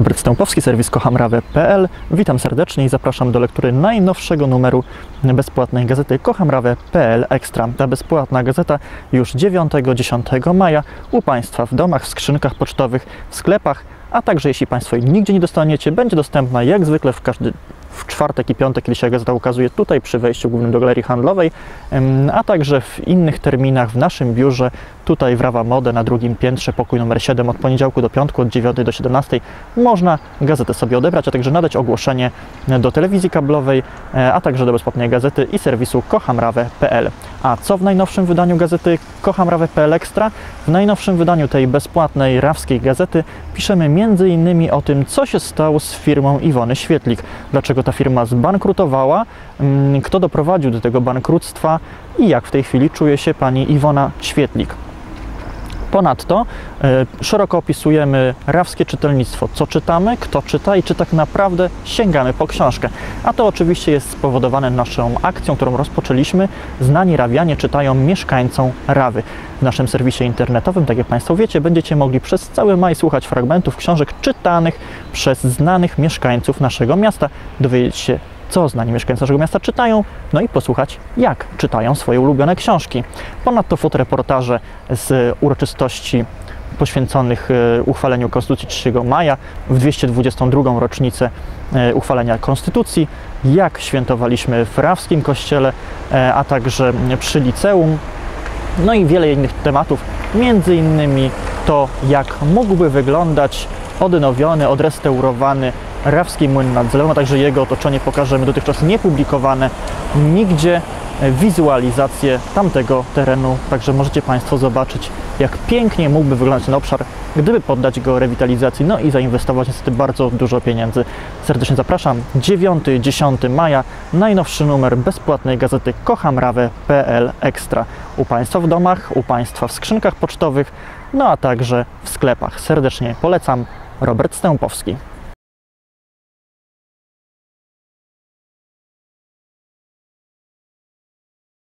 Robert Stępowski, serwis kochamrawę.pl. Witam serdecznie i zapraszam do lektury najnowszego numeru bezpłatnej gazety kochamrawę.pl Extra. Ta bezpłatna gazeta już 9-10 maja u Państwa w domach, w skrzynkach pocztowych, w sklepach, a także jeśli Państwo jej nigdzie nie dostaniecie, będzie dostępna jak zwykle w każdy w czwartek i piątek, kiedy się gazeta ukazuje tutaj przy wejściu głównym do galerii handlowej, a także w innych terminach w naszym biurze, tutaj w Rawa Mode na drugim piętrze, pokój numer 7 od poniedziałku do piątku, od 9 do 17 można gazetę sobie odebrać, a także nadać ogłoszenie do telewizji kablowej, e, a także do bezpłatnej gazety i serwisu kochamrawę.pl. A co w najnowszym wydaniu gazety kochamrawę.pl Extra? W najnowszym wydaniu tej bezpłatnej rawskiej gazety piszemy m.in. o tym, co się stało z firmą Iwony Świetlik, dlaczego ta firma zbankrutowała, mm, kto doprowadził do tego bankructwa i jak w tej chwili czuje się pani Iwona Świetlik. Ponadto e, szeroko opisujemy rawskie czytelnictwo, co czytamy, kto czyta i czy tak naprawdę sięgamy po książkę. A to oczywiście jest spowodowane naszą akcją, którą rozpoczęliśmy. Znani rawianie czytają mieszkańcom Rawy. W naszym serwisie internetowym, tak jak Państwo wiecie, będziecie mogli przez cały maj słuchać fragmentów książek czytanych przez znanych mieszkańców naszego miasta, dowiedzieć się co znani mieszkańcy naszego miasta czytają, no i posłuchać, jak czytają swoje ulubione książki. Ponadto fotoreportaże z uroczystości poświęconych e, uchwaleniu Konstytucji 3 maja w 222. rocznicę e, uchwalenia Konstytucji, jak świętowaliśmy w Rawskim Kościele, e, a także przy liceum, no i wiele innych tematów, między innymi to, jak mógłby wyglądać odnowiony, odrestaurowany Rawski Młyn nad Zlewem, a także jego otoczenie pokażemy dotychczas niepublikowane nigdzie wizualizację tamtego terenu, także możecie Państwo zobaczyć, jak pięknie mógłby wyglądać ten obszar, gdyby poddać go rewitalizacji, no i zainwestować niestety bardzo dużo pieniędzy. Serdecznie zapraszam. 9-10 maja, najnowszy numer bezpłatnej gazety kochamrawę.pl Extra. U Państwa w domach, u Państwa w skrzynkach pocztowych, no a także w sklepach. Serdecznie polecam. Robert Stępowski.